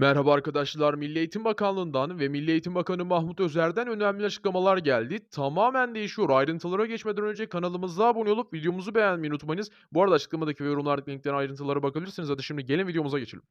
Merhaba arkadaşlar. Milli Eğitim Bakanlığı'ndan ve Milli Eğitim Bakanı Mahmut Özer'den önemli açıklamalar geldi. Tamamen değişiyor. Ayrıntılara geçmeden önce kanalımıza abone olup videomuzu beğenmeyi unutmayınız. Bu arada açıklamadaki ve yorumlardaki linkten ayrıntılara bakabilirsiniz. Hadi şimdi gelin videomuza geçelim.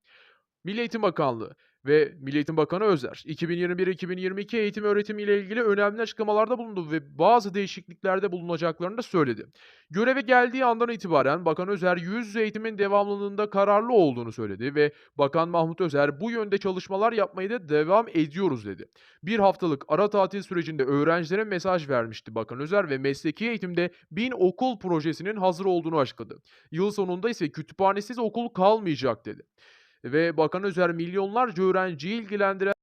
Milli Eğitim Bakanlığı ve Milli Eğitim Bakanı Özer 2021-2022 eğitim öğretimi ile ilgili önemli açıklamalarda bulundu ve bazı değişikliklerde bulunacaklarını da söyledi. Göreve geldiği andan itibaren Bakan Özer yüz yüze eğitimin devamlılığında kararlı olduğunu söyledi ve Bakan Mahmut Özer bu yönde çalışmalar yapmaya da devam ediyoruz dedi. Bir haftalık ara tatil sürecinde öğrencilere mesaj vermişti Bakan Özer ve mesleki eğitimde bin okul projesinin hazır olduğunu açıkladı. Yıl sonunda ise kütüphanesiz okul kalmayacak dedi ve Bakan Özer milyonlarca öğrenciyi ilgilendiren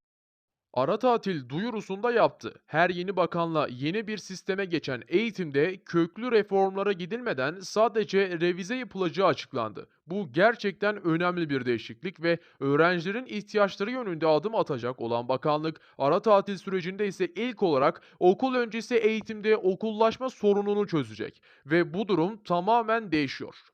ara tatil duyurusunda yaptı. Her yeni bakanla yeni bir sisteme geçen eğitimde köklü reformlara gidilmeden sadece revize yapılacağı açıklandı. Bu gerçekten önemli bir değişiklik ve öğrencilerin ihtiyaçları yönünde adım atacak olan bakanlık ara tatil sürecinde ise ilk olarak okul öncesi eğitimde okullaşma sorununu çözecek ve bu durum tamamen değişiyor.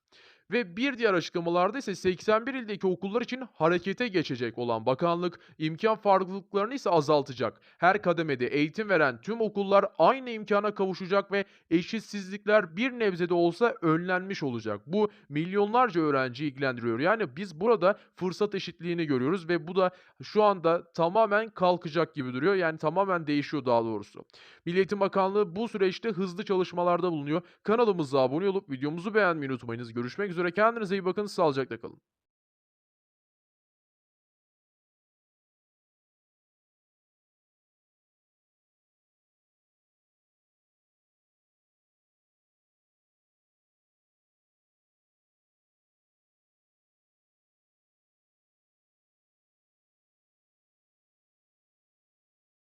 Ve bir diğer açıklamalarda ise 81 ildeki okullar için harekete geçecek olan bakanlık imkan farklılıklarını ise azaltacak. Her kademede eğitim veren tüm okullar aynı imkana kavuşacak ve eşitsizlikler bir nebze de olsa önlenmiş olacak. Bu milyonlarca öğrenciyi ilgilendiriyor. Yani biz burada fırsat eşitliğini görüyoruz ve bu da şu anda tamamen kalkacak gibi duruyor. Yani tamamen değişiyor daha doğrusu. Milli Eğitim Bakanlığı bu süreçte hızlı çalışmalarda bulunuyor. Kanalımıza abone olup videomuzu beğenmeyi unutmayınız. Görüşmek üzere. Kendinize iyi bakın. Sağlıcakla kalın.